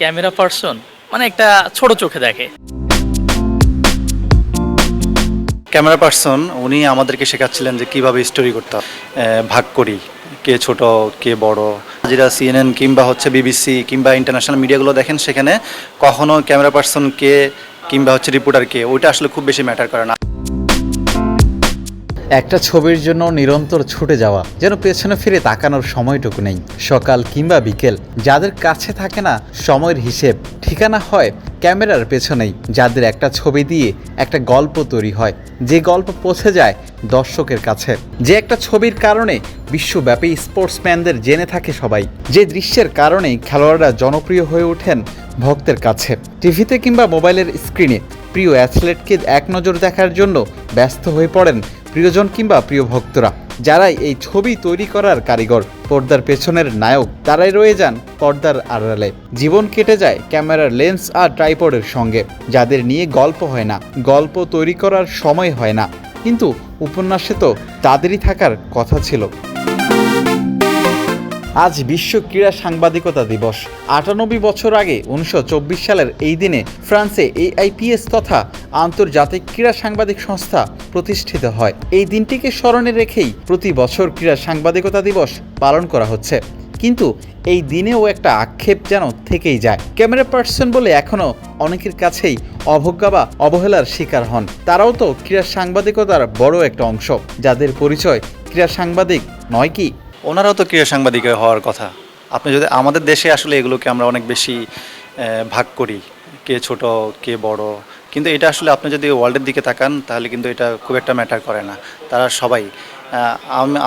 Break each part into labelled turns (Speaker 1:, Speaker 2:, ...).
Speaker 1: Camera person মানে একটা ছোট চোখে দেখে।
Speaker 2: ক্যামেরা পার্সন, উনি আমাদেরকে শেখাচ্ছিলেন যে কীভাবে স্টোরি করতে ভাগ করি, কে ছোট, কে বড়। যেটা সিএনএন কিংবা হচ্ছে বিবিসি কিংবা ইন্টারন্যাশনাল মিডিয়াগুলো দেখেন, সেখানে কখনো ক্যামেরা পার্সন কে কিংবা হচ্ছে রিপোর্টার কে, ওইটা আসলে খুব বেশি ম্যাটার করে না।
Speaker 3: একটা ছবির জন্য নিরন্তর ছুটে যাওয়া, যেন পেছনে ফিরে তাকানোর সময়টুকু নেই। সকাল কিংবা বিকেল, যাদের কাছে থাকে না, সময়ের হিসেব, ঠিকানা হয় ক্যামেরার পেছনেই। যাদের একটা ছবি দিয়ে একটা গল্প তৈরি হয়, যে গল্প পৌঁছে যায় দর্শকের কাছে। যে একটা ছবির কারণে বিশ্বব্যাপী স্পোর্টসম্যানদের জেনে থাকে সবাই। যে দৃশ্যের কারণেই খেলোয়াড়রা জনপ্রিয় হয়ে ওঠেন ভক্তের কাছে। টিভিতে কিংবা মোবাইলের স্ক্রিনে প্রিয় অ্যাথলেটকে এক নজর দেখার জন্য ব্যস্ত হয়ে পড়েন প্রিয়জন কিংবা প্রিয় ভক্তরা। যারাই এই ছবি তৈরি করার কারিগর, পর্দার পেছনের নায়ক, তারাই রয়ে যান পর্দার আড়ালে। জীবন কেটে যায় ক্যামেরার লেন্স আর ট্রাইপডের সঙ্গে। যাদের নিয়ে গল্প হয় না, গল্প তৈরি করার সময় হয় না। কিন্তু উপন্যাসে তো তাদেরই থাকার কথা ছিল। আজ বিশ্ব ক্রীড়া সাংবাদিকতা দিবস। আটানব্বই বছর আগে উনিশশো চব্বিশ সালের এই দিনে ফ্রান্সে এআইপিএস তথা আন্তর্জাতিক ক্রীড়া সাংবাদিক সংস্থা প্রতিষ্ঠিত হয়। এই দিনটিকে স্মরণে রেখেই প্রতি বছর ক্রীড়া সাংবাদিকতা দিবস পালন করা হচ্ছে। কিন্তু এই দিনেও একটা আক্ষেপ যেন থেকেই যায়। ক্যামেরা পার্সন বলে এখনও অনেকের কাছেই অবজ্ঞা বা অবহেলার শিকার হন। তারাও তো ক্রীড়া সাংবাদিকতার বড় একটা অংশ। যাদের পরিচয় ক্রীড়া সাংবাদিক নয় কি?
Speaker 2: ওনারাও তো ক্রীড়া সাংবাদিক হওয়ার কথা। আপনি যদি আমাদের দেশে আসলে এগুলোকে আমরা অনেক বেশি ভাগ করি, কে ছোট, কে বড়। কিন্তু এটা আসলে আপনি যদি ওয়ার্ল্ডের দিকে তাকান, তাহলে কিন্তু এটা খুব একটা ম্যাটার করে না। তারা সবাই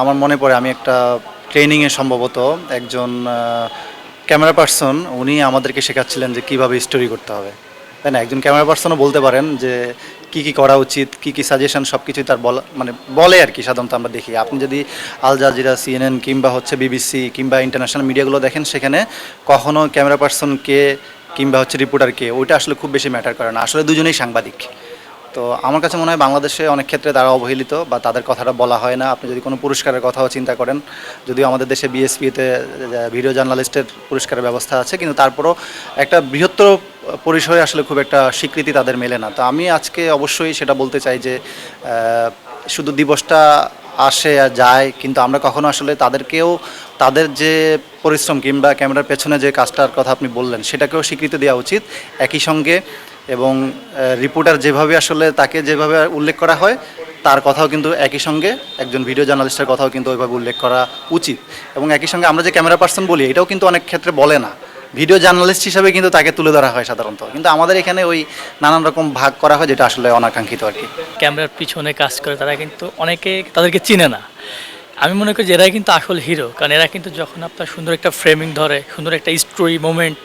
Speaker 2: আমার মনে পড়ে আমি একটা ট্রেনিংয়ে সম্ভবত একজন ক্যামেরা পার্সন উনি আমাদেরকে শেখাচ্ছিলেন যে কীভাবে স্টোরি করতে হবে। তাই না? একজন ক্যামেরা পার্সনও বলতে পারেন যে কি কি করা উচিত, কি কি সাজেশন সব কিছুই তার বলা মানে বলে আর কি সাধারণত আমরা দেখি। আপনি যদি আল জাজিরা সিএনএন কিংবা হচ্ছে বিবিসি কিংবা ইন্টারন্যাশনাল মিডিয়াগুলো দেখেন, সেখানে কখনো ক্যামেরা পার্সন কে কিংবা হচ্ছে রিপোর্টার কে, ওইটা আসলে খুব বেশি ম্যাটার করে না। আসলে দুজনেই সাংবাদিক। তো আমার কাছে মনে হয় বাংলাদেশে অনেক ক্ষেত্রে তারা অবহেলিত বা তাদের কথাটা বলা হয় না। আপনি যদি কোনো পুরস্কারের কথাও চিন্তা করেন, যদিও আমাদের দেশে বিএসপিতে ভিডিও জার্নালিস্টের পুরস্কারের ব্যবস্থা আছে, কিন্তু তারপরও একটা বৃহত্তর পরিসরে আসলে খুব একটা স্বীকৃতি তাদের মেলে না। তো আমি আজকে অবশ্যই সেটা বলতে চাই যে শুধু দিবসটা আসে আর যায়, কিন্তু আমরা কখনো আসলে তাদেরকেও, তাদের যে পরিশ্রম কিংবা ক্যামেরার পেছনে যে কাজটার কথা আপনি বললেন, সেটাকেও স্বীকৃতি দেওয়া উচিত একই সঙ্গে। এবং রিপোর্টার যেভাবে আসলে তাকে যেভাবে উল্লেখ করা হয়, তার কথাও কিন্তু একই সঙ্গে, একজন ভিডিও জার্নালিস্টের কথাও কিন্তু ওইভাবে উল্লেখ করা উচিত। এবং একই সঙ্গে আমরা যে ক্যামেরা পার্সন বলি, এটাও কিন্তু অনেক ক্ষেত্রে বলে না। ভিডিও জার্নালিস্ট হিসাবে কিন্তু তাকে তুলে ধরা হয় সাধারণত। কিন্তু আমাদের এখানে ওই নানান রকম ভাগ করা হয় যেটা আসলে অনাকাঙ্ক্ষিত আর কি।
Speaker 1: ক্যামেরার পিছনে কাজ করে তারা কিন্তু অনেকে তাদেরকে চিনে না। আমি মনে করি যে এরাই কিন্তু আসল হিরো, কারণ এরা কিন্তু যখন আপনার সুন্দর একটা ফ্রেমিং ধরে, সুন্দর একটা স্টোরি মোমেন্ট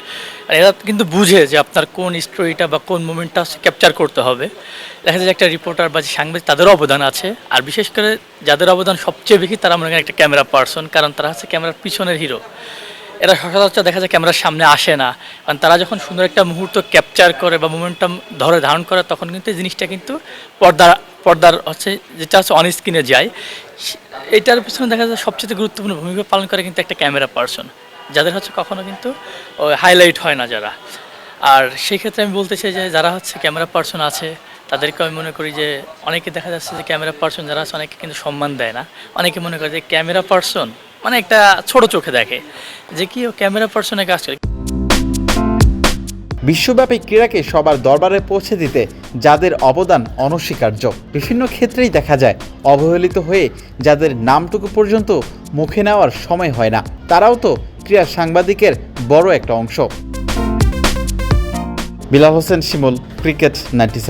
Speaker 1: এরা কিন্তু বুঝে যে আপনার কোন স্টোরিটা বা কোন মোমেন্টটা ক্যাপচার করতে হবে। দেখা যায় একটা রিপোর্টার বা সাংবাদিক তাদেরও অবদান আছে, আর বিশেষ করে যাদের অবদান সবচেয়ে বেশি তারা মনে করেন একটা ক্যামেরা পার্সন কারণ তারা হচ্ছে ক্যামেরার পিছনের হিরো এরা সচরাচর দেখা যায় ক্যামেরার সামনে আসে না। কারণ তারা যখন সুন্দর একটা মুহূর্ত ক্যাপচার করে বা মোমেন্টাম ধরে ধারণ করে, তখন কিন্তু এই জিনিসটা কিন্তু পর্দা পর্দার হচ্ছে যেটা হচ্ছে অন স্ক্রিনে যায়। এটার পিছনে দেখা যায় সবচেয়ে গুরুত্বপূর্ণ ভূমিকা পালন করে কিন্তু একটা ক্যামেরা পার্সন যাদের হচ্ছে কখনো কিন্তু হাইলাইট হয় না যারা। আর সেই ক্ষেত্রে আমি বলতে চাই যে যারা হচ্ছে ক্যামেরা পার্সন আছে, তাদেরকে আমি মনে করি যে অনেকে দেখা যাচ্ছে যে ক্যামেরা পার্সন যারা আছে, অনেকে কিন্তু সম্মান দেয় না। অনেকে মনে করে যে ক্যামেরা পার্সন মানে একটা ছোট চোখে দেখে যে কি ও ক্যামেরা পার্সনে কাজ করে।
Speaker 3: বিশ্বব্যাপী ক্রীড়াকে সবার দরবারে পৌঁছে দিতে যাদের অবদান অনস্বীকার্য, বিভিন্ন ক্ষেত্রেই দেখা যায় অবহেলিত হয়ে যাদের নামটুকু পর্যন্ত মুখে নেওয়ার সময় হয় না। তারাও তো ক্রীড়া সাংবাদিকের বড় একটা অংশ। Bilal Hossain Shimul, cricket ninety